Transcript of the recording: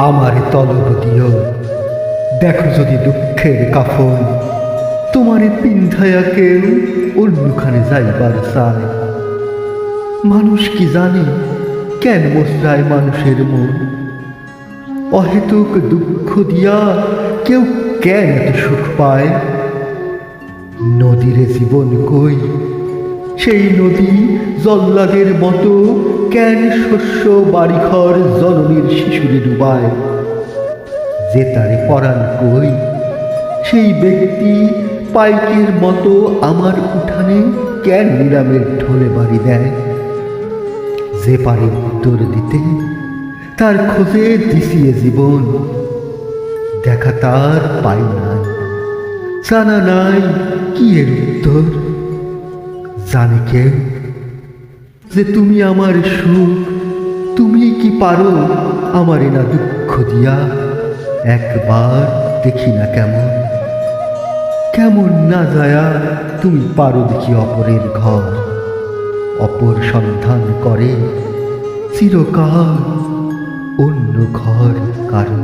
আমার তলব দিও। দেখো যদি দুঃখের কাফন, তোমারে পিন্ধায়া কেউ অন্যখানে যাইবার চায়। মানুষ কি জানে কেন মশরায় মানুষের মন? অহেতুক দুঃখ দিয়া কেউ কেন সুখ পায়? নদীরে জীবন কই সেই নদী জল্লাদের মতো কেন শস্য বাড়িঘর জননীর শিশুরে ডুবায়? যে তারে পরাণ কই? সেই ব্যক্তি পাইকের মতো আমার উঠানে কেন নিলামের ঢোলে বাড়ি দেয়? যে পারে উত্তর দিতে, তার খোঁজে দিছিয়ে জীবন। দেখা তার পাই নাই, জানা নাই কি এর উত্তর। জানে কেউ যে তুমি আমার সুখ, তুমি কি পারো আমার না দুঃখ দিয়া? একবার দেখি না কেমন কেমন না যায়া তুমি পারো দেখি অপরের ঘর। অপর সন্ধান করে চিরকাল অন্য ঘর কারণ